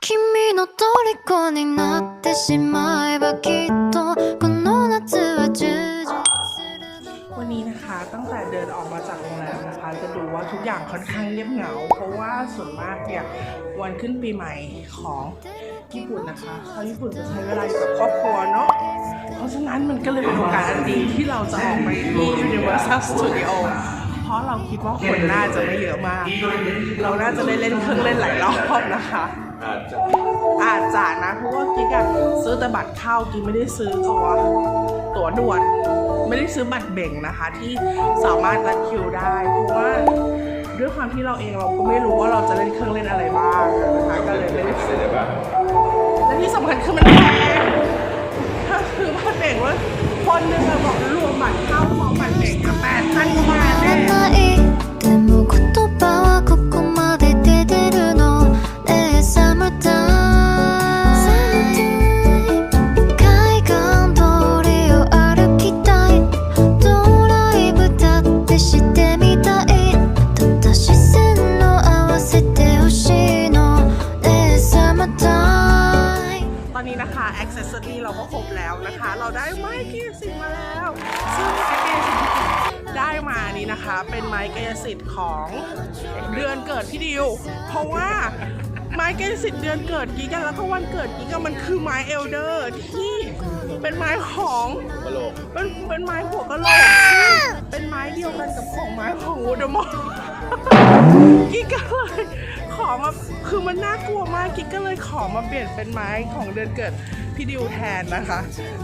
君の虜になってしまえばきっとこの夏は充実するだろう วันนี้นะคะตั้งแต่เดินออกมาจากโรงแรมนะคะ จะดูว่าทุกอย่างค่อนข้างเงียบเหงา เพราะว่าส่วนมากเนี่ยวันขึ้นปีใหม่ของญี่ปุ่นนะคะชาวญี่ปุ่นจะใช้เวลาอยู่กับครอบครัวเนาะเพราะฉะนั้นมันก็เลยเป็นโอกาสอันดีที่เราจะออกไปที่ Universal Studio เพ ราะเราคิดว่าคนน่าจะไม่เยอะมาก เราน่าจะได้เล่นเครื่องเล่นหลายรอบนะคะ อาจจะอาจจะนะเพราะว่ากิ๊กอะซื้อแต่บัตรเข้ากิ๊กไม่ได้ซื้อตัวตั๋วด่วน ไม่ได้ซื้อบัตรเบ่งนะคะ ที่สามารถรัดคิวได้เพราะว่าด้วยความที่เราเองเราก็ไม่รู้ว่าเราจะเล่นเครื่องเล่นอะไรบ้างนะคะก็เลยไม่ได้ซื้อและที่สำคัญคือมันแพงถ้าซื้อบัตรเบ่งว่าคนหนึ่งอะบอกรวมบัตร อนนี้นะคะ accessory เราก็ครบแล้วนะคะ เราได้ไม้กายสิทธิ์มาแล้วซึ่งไม้กายสิทธิ์ได้มานี้นะคะ เป็นไม้กายสิทธิ์ของเดือนเกิดพี่ดิว เพราะว่าไม้กายสิทธิ์เดือนเกิดกิ๊กแล้วก็วันเกิดกิ๊กมันคือไม้เอลเดอร์ที่เป็นไม้ของกะโหลกเป็นเป็นไม้หัวกะโหลกซึ่งเป็นไม้เดียวกันกับของไม้ของวูดมอนกิ๊กก็เลย ขอมาคือมันน่ากลัวมากกิ๊กก็เลยขอมาเปลี่ยนเป็นไม้ของเดือนเกิดพี่ดิวแทนนะคะ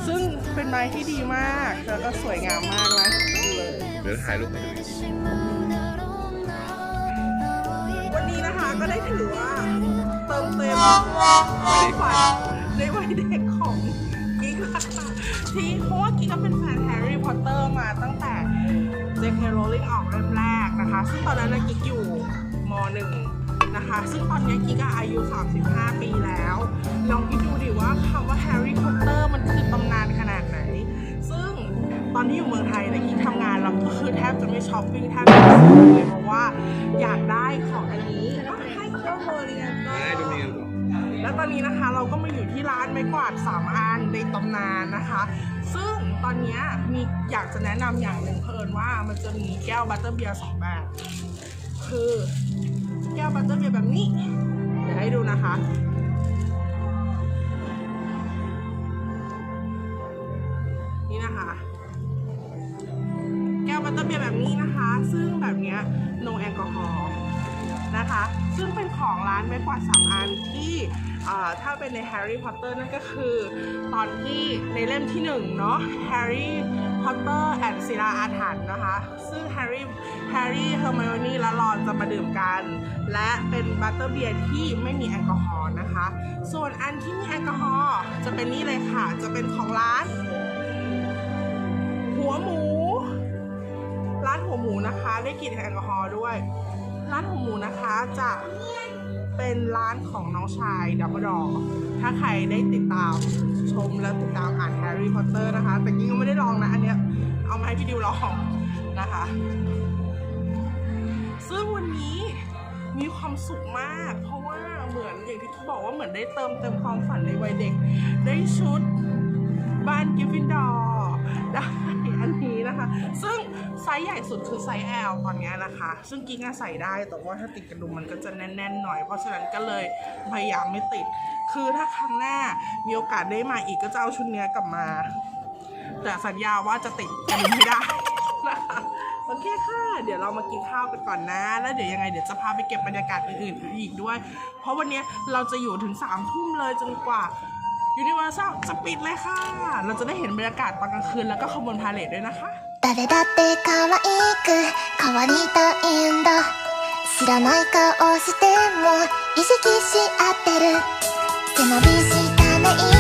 ซึ่งเป็นไม้ที่ดีมากแล้วก็สวยงามมากนะดูเลยเดี๋ยวถ่ายรูปให้ดูอีกทีวันนี้นะคะก็ได้ถือว่าเติมเต็มความฝันในวัยเด็กของกิ๊กนะคะที่เพราะว่ากิ๊กก็เป็นแฟนแฮร์รี่พอตเตอร์มาตั้งแต่เจคโรลลิงออกเล่มแรกนะคะ ซึ่งตอนนั้นนะกิ๊กอยู่มหนึ่ง นะคะ ซึ่งตอนนี้กิกอะอายุ 35 ปีแล้ว ลองคิดดูดิว่าคำว่าแฮร์รี่พอตเตอร์มันคือตำนานขนาดไหน ซึ่งตอนที่อยู่เมืองไทยนะกิ๊กทำงานเราก็คือแทบจะไม่ช้อปปิ้งแทบจะไม่ซื้อเลยเพราะว่าอยากได้ของอันนี้ให้เจ้าโมเรียนง่ายดูนี่กันก่อนแล้วตอนนี้นะคะเราก็มาอยู่ที่ร้านไม้กวาดสามอันในตำนานนะคะ ซึ่งตอนนี้มีอยากจะแนะนำอย่างหนึ่งเพิ่นว่ามันจะมีแก้วบัตเตอร์เบียร์สองแบบ คือ ก้วบัตเตอร์เบียร์แบบนี้ เดี๋ยวให้ดูนะคะ นี่นะคะ แก้วบัตเตอร์เบียร์แบบนี้นะคะ ซึ่งแบบเนี้ย no แอลกอฮอล์นะคะ ซึ่งเป็นของร้านไม้กวาดสามอันที่ถ้าเป็นในแฮร์รี่พอตเตอร์นั่นก็คือ ตอนที่ในเล่มที่หนึ่งเนาะแฮร์รี่พอตเตอร์แอนด์ศิลาอาถรรพ์นะคะ ซึ่งแฮร์รี่ ร์รี่เฮอร์ไมโอนี่และรอนจะมาดื่มกัน และเป็นบัตเตอร์เบียร์ที่ไม่มีแอลกอฮอล์นะคะ ส่วนอันที่มีแอลกอฮอล์จะเป็นนี่เลยค่ะ จะเป็นของร้าน หัวหมู ร้านหัวหมูนะคะได้กลิ่นแอลกอฮอล์ด้วย ร้านหัวหมูนะคะจะเป็นร้านของน้องชายดับเบิลดอถ้าใครได้ติดตามชมและติดตามอ่านแฮร์รี่พอตเตอร์นะคะ แต่กี้ก็ไม่ได้ลองนะ อันเนี้ยเอามาให้พี่ดิวลองนะคะ ซึ่งวันนี้มีความสุขมาก เพราะว่าเหมือนอย่างที่บอกว่าเหมือนได้เติมเต็มความฝันในวัยเด็ก ได้ชุดบ้านกิฟฟินดอร์ได้อันนี้นะคะ ซึ่งไซส์ใหญ่สุดคือไซส์ L ตอนเนี้ยนะคะ ซึ่งกิ๊กใส่ได้แต่ว่าถ้าติดกระดุมมันก็จะแน่นๆหน่อย เพราะฉะนั้นก็เลยพยายามไม่ติด คือถ้าครั้งหน้ามีโอกาสได้มาอีกก็จะเอาชุดเนี้ยกลับมา แต่สัญญาว่าจะติดกระดุมให้ได้ นะคะโอเคค่ะ เดี๋ยวเรามากินข้าวกันก่อนนะ แล้วเดี๋ยวยังไงเดี๋ยวจะพาไปเก็บบรรยากาศอื่นๆอีกด้วย เพราะวันเนี้ยเราจะอยู่ถึงสามทุ่มเลยจนกว่า ยูนิเวอร์แซลจะปิดเลยค่ะ เราจะได้เห็นบรรยากาศตอนกลางคืนแล้วก็ขบวนพาเลทด้วยนะคะ 誰だって可愛く変わりたいんだ知らない顔しても意識し合ってる背伸びしたメイ